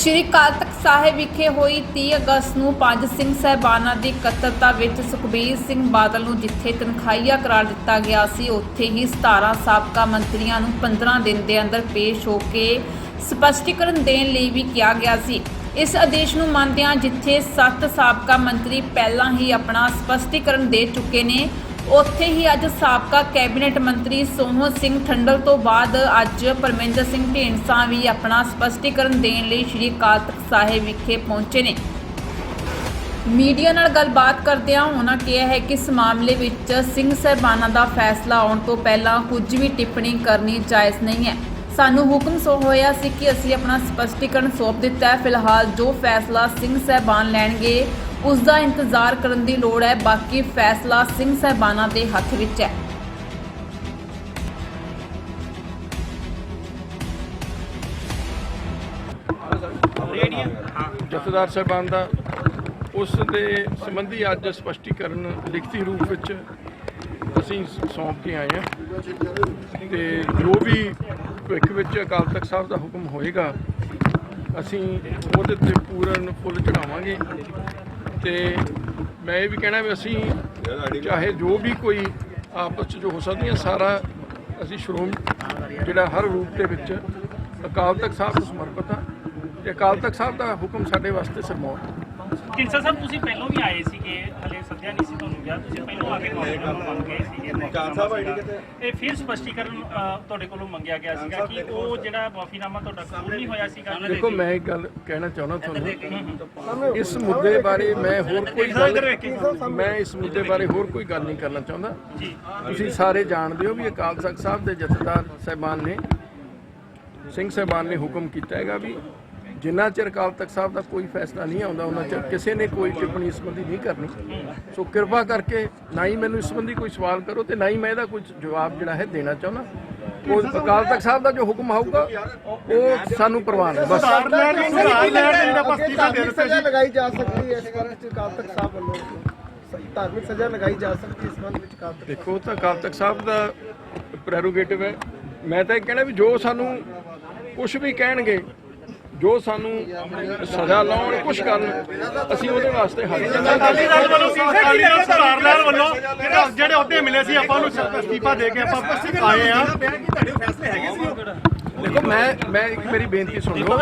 ਸ਼੍ਰੀ ਅਕਾਲ ਤਖਤ ਸਾਹਿਬ ਵਿਖੇ ਹੋਈ 30 ਅਗਸਤ ਨੂੰ ਪੰਜ ਸਿੰਘ ਸਹਿਬਾਨਾਂ ਦੀ ਕਤਲਤਾ ਵਿੱਚ ਸੁਖਬੀਰ ਸਿੰਘ ਬਾਦਲ ਨੂੰ ਜਿੱਥੇ ਤਨਖਾਹੀਆ ਕਰਾਰ ਦਿੱਤਾ ਗਿਆ ਸੀ, ਉੱਥੇ ਹੀ 17 ਸਾਬਕਾ ਮੰਤਰੀਆਂ ਨੂੰ 15 ਦਿਨ ਦੇ ਅੰਦਰ ਪੇਸ਼ ਹੋ ਕੇ ਸਪਸ਼ਟੀਕਰਨ ਦੇਣ ਲਈ ਵੀ ਕਿਹਾ ਗਿਆ ਸੀ। ਇਸ ਆਦੇਸ਼ ਨੂੰ ਮੰਨਦਿਆਂ ਜਿੱਥੇ 7 ਸਾਬਕਾ ਮੰਤਰੀ ਪਹਿਲਾਂ ਹੀ ਆਪਣਾ ਸਪਸ਼ਟੀਕਰਨ ਦੇ ਚੁੱਕੇ ਨੇ ਉੱਥੇ ਹੀ ਅੱਜ ਸਾਬਕਾ ਕੈਬਨਿਟ ਮੰਤਰੀ ਸੋਹਣ ਸਿੰਘ ਠੰਡਲ ਤੋਂ ਬਾਅਦ ਅੱਜ ਪਰਮਿੰਦਰ ਸਿੰਘ ਢੀਂਡਸਾ ਵੀ ਆਪਣਾ ਸਪਸ਼ਟੀਕਰਨ ਦੇਣ ਲਈ ਸ਼੍ਰੀ ਅਕਾਲ ਤਖਤ ਸਾਹਿਬ ਵਿਖੇ ਪਹੁੰਚੇ ਨੇ। ਮੀਡੀਆ ਨਾਲ ਗੱਲਬਾਤ ਕਰਦਿਆਂ ਉਹਨਾਂ ਕਿਹਾ ਹੈ ਕਿ ਇਸ ਮਾਮਲੇ ਵਿੱਚ ਸਿੰਘ ਸਾਹਿਬਾਨਾਂ ਦਾ ਫੈਸਲਾ ਆਉਣ ਤੋਂ ਪਹਿਲਾਂ ਕੁਝ ਵੀ ਟਿੱਪਣੀ ਕਰਨੀ ਜਾਇਜ਼ ਨਹੀਂ ਹੈ। ਸਾਨੂੰ ਹੁਕਮ ਸੋ ਹੋਇਆ ਸੀ ਕਿ ਅਸੀਂ ਆਪਣਾ ਸਪਸ਼ਟੀਕਰਨ ਸੌਂਪ ਦਿੱਤਾ ਹੈ। ਫਿਲਹਾਲ ਜੋ ਫੈਸਲਾ ਸਿੰਘ ਸਾਹਿਬਾਨ ਲੈਣਗੇ ਉਸ ਦਾ ਇੰਤਜ਼ਾਰ ਕਰਨ ਦੀ ਲੋੜ ਹੈ, ਬਾਕੀ ਫੈਸਲਾ ਸਿੰਘ ਸਾਹਿਬਾਨਾਂ ਦੇ ਹੱਥ ਵਿੱਚ ਹੈ। ਜਥੇਦਾਰ ਸਾਹਿਬਾਨ ਦਾ ਉਸ ਦੇ ਸੰਬੰਧੀ ਅੱਜ ਸਪਸ਼ਟੀਕਰਨ ਲਿਖਤੀ ਰੂਪ ਵਿੱਚ ਅਸੀਂ ਸੌਂਪ ਕੇ ਆਏ ਹਾਂ। ਤੇ ਜੋ ਵੀ ਭਵਿੱਖ ਵਿੱਚ ਅਕਾਲ ਤਖਤ ਸਾਹਿਬ ਦਾ ਹੁਕਮ ਹੋਏਗਾ, ਅਸੀਂ ਉਹਦੇ ਤੇ ਪੂਰਨ ਫੁੱਲ ਚੜਾਵਾਂਗੇ ਤੇ ਮੈਂ ਇਹ ਵੀ ਕਹਿਣਾ ਵੀ ਅਸੀਂ ਚਾਹੇ ਜੋ ਵੀ ਕੋਈ ਆਪਸ 'ਚ ਜੋ ਹੋ ਸਕਦੀਆਂ ਸਾਰਾ ਅਸੀਂ ਸ਼੍ਰੋਮ ਜਿਹੜਾ ਹਰ ਰੂਪ ਦੇ ਵਿੱਚ ਅਕਾਲ ਤਖਤ ਸਾਹਿਬ ਨੂੰ ਸਮਰਪਿਤ ਹਾਂ ਤੇ ਅਕਾਲ ਤਖਤ ਸਾਹਿਬ ਦਾ ਹੁਕਮ ਸਾਡੇ ਵਾਸਤੇ ਸਰਮੌਰ ਹੈ ਕਿੰਸਾ ਸਾਹਿਬ ਤੁਸੀਂ ਪਹਿਲਾਂ ਵੀ ਆਏ ਸੀਗੇ ਹਲੇ ਸੱਦਿਆ ਨਹੀਂ ਸੀ ਤੁਹਾਨੂੰ ਗਿਆ ਤੁਸੀਂ ਪਹਿਲਾਂ ਆ ਕੇ ਮਾਫੀਨਾਮਾ ਮੰਗ ਗਏ ਸੀਗੇ ਚਾਰ ਸਾਹਿਬ ਆਈਡੀ ਕਿਤੇ? ਇਹ ਫਿਰ ਸਪਸ਼ਟੀਕਰਨ ਅ, ਤੁਹਾਡੇ ਕੋਲੋਂ ਮੰਗਿਆ ਗਿਆ ਸੀਗਾ ਕਿ ਉਹ ਜਿਹੜਾ ਮਾਫੀਨਾਮਾ ਤੁਹਾਡਾ ਕਬੂਲ ਨਹੀਂ ਹੋਇਆ ਸੀਗਾ। ਦੇਖੋ ਮੈਂ ਇੱਕ ਗੱਲ ਕਹਿਣਾ ਚਾਹੁੰਦਾ ਤੁਹਾਨੂੰ। ਇਸ ਮੁੱਦੇ ਬਾਰੇ ਮੈਂ ਹੋਰ ਕੋਈ ਗੱਲ ਮੈਂ ਇਸ ਮੁੱਦੇ ਬਾਰੇ ਹੋਰ ਕੋਈ ਗੱਲ ਨਹੀਂ ਕਰਨਾ ਚਾਹੁੰਦਾ। ਜੀ। ਤੁਸੀਂ ਸਾਰੇ ਜਾਣਦੇ ਹੋ ਵੀ ਅਕਾਲ ਤਖਤ ਸਾਹਿਬ ਦੇ ਜਥੇਦਾਰ ਸਾਹਿਬਾਨ ਨੇ ਸਿੰਘ ਸਾਹਿਬਾਨ ਨੇ ਹੁਕਮ ਕੀਤਾ ਹੈਗਾ ਵੀ ਜਿੰਨਾ ਚਿਰ ਅਕਾਲ ਤਖਤ ਸਾਹਿਬ ਦਾ ਕੋਈ ਫੈਸਲਾ ਨਹੀਂ ਆਉਂਦਾ ਉਹਨਾਂ ਚਿਰ ਕਿਸੇ ਨੇ ਕੋਈ ਟਿੱਪਣੀ ਇਸ ਸੰਬੰਧੀ ਨਹੀਂ ਕਰਨੀ। ਸੋ ਕਿਰਪਾ ਕਰਕੇ ਨਾ ਹੀ ਮੈਨੂੰ ਇਸ ਸੰਬੰਧੀ ਕੋਈ ਸਵਾਲ ਕਰੋ ਤੇ ਨਾ ਹੀ ਮੈਂ ਇਹਦਾ ਕੋਈ ਜਵਾਬ ਜਿਹੜਾ ਹੈ ਦੇਣਾ ਚਾਹੁੰਦਾ। ਉਹ ਅਕਾਲ ਤਖਤ ਸਾਹਿਬ ਦਾ ਜੋ ਹੁਕਮ ਆਊਗਾ ਉਹ ਸਾਨੂੰ ਪ੍ਰਵਾਨ ਹੈ ਬਸ। ਧਾਰਮਿਕ ਸਜ਼ਾ ਲਗਾਈ ਜਾ। ਸਕਦੀ ਹੈ ਇਸ ਕਾਰਨ ਚ ਅਕਾਲ ਤਖਤ ਸਾਹਿਬ ਵੱਲੋਂ। ਧਾਰਮਿਕ ਸਜ਼ਾ ਲਗਾਈ ਜਾ ਸਕਦੀ ਹੈ ਇਸ ਸੰਬੰਧ ਵਿੱਚ ਅਕਾਲ ਤਖਤ ਦੇਖੋ ਉਹ ਤਾਂ ਅਕਾਲ ਤਖਤ ਸਾਹਿਬ ਦਾ ਪ੍ਰੈਰੋਗੇਟਿਵ ਹੈ। ਮੈਂ ਤਾਂ ਇਹ ਕਹਿਣਾ ਵੀ ਜੋ ਸਾਨੂੰ ਕੁਝ ਵੀ ਕਹਿਣਗੇ ਜੋ ਸਾਨੂੰ ਸਜ਼ਾ ਲਾਉਣ ਕੁਝ ਕਰਨ ਅਸੀਂ ਉਹਦੇ ਵਾਸਤੇ ਹਾਜ਼ਰ ਹਾਂ। ਅਕਾਲੀ ਦਲ ਵੱਲੋਂ ਸੀ ਅਕਾਲੀ ਦਲ ਸਰਕਾਰ ਲੈਣ ਵੱਲੋਂ ਜਿਹੜੇ ਜਿਹੜੇ ਅਹੁਦੇ ਮਿਲੇ ਸੀ ਆਪਾਂ ਨੂੰ ਅਸਤੀਫਾ ਦੇ ਕੇ ਆਪਾਂ ਆਏ ਆ ਦੇਖੋ ਮੈਂ ਮੈਂ ਇੱਕ ਮੇਰੀ ਬੇਨਤੀ ਸੁਣ ਲਓ।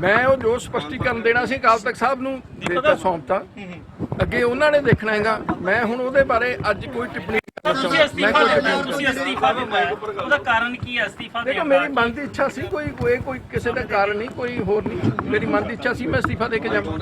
ਮੈਂ ਉਹ ਜੋ ਸਪਸ਼ਟੀਕਰਨ ਦੇਣਾ ਸੀ ਅਕਾਲ ਤਖਤ ਸਾਹਿਬ ਨੂੰ ਦੇਤਾ ਸੌਂਪਤਾ। ਅੱਗੇ ਉਹਨਾਂ ਨੇ ਦੇਖਣਾ ਹੈਗਾ। ਮੈਂ ਹੁਣ ਉਹਦੇ ਬਾਰੇ ਅੱਜ ਕੋਈ ਟਿੱਪਣੀ ਨਹੀਂ ਤੁਸੀਂ ਕਰਨਾ ਚਾਹੁੰਦਾ। ਮੈਂ ਅਸਤੀਫਾ ਦਿੱਤਾ ਤੁਸੀਂ ਅਸਤੀਫਾ ਦਿੱਤਾ ਹੈ। ਉਹਦਾ ਕਾਰਨ ਕੀ ਹੈ ਅਸਤੀਫਾ ਦੇਖੋ ਦੇਣ ਮੇਰੀ ਦਾ? ਮਨ ਦੀ ਇੱਛਾ ਸੀ ਕੋਈ ਕੋਈ ਕੋਈ ਕਿਸੇ ਦਾ ਕਾਰਨ ਨਹੀਂ ਕੋਈ ਹੋਰ ਨਹੀਂ। ਮੇਰੀ ਮਨ ਦੀ ਇੱਛਾ ਸੀ ਮੈਂ ਅਸਤੀਫਾ ਦੇ ਕੇ ਜਾਵਾਂ।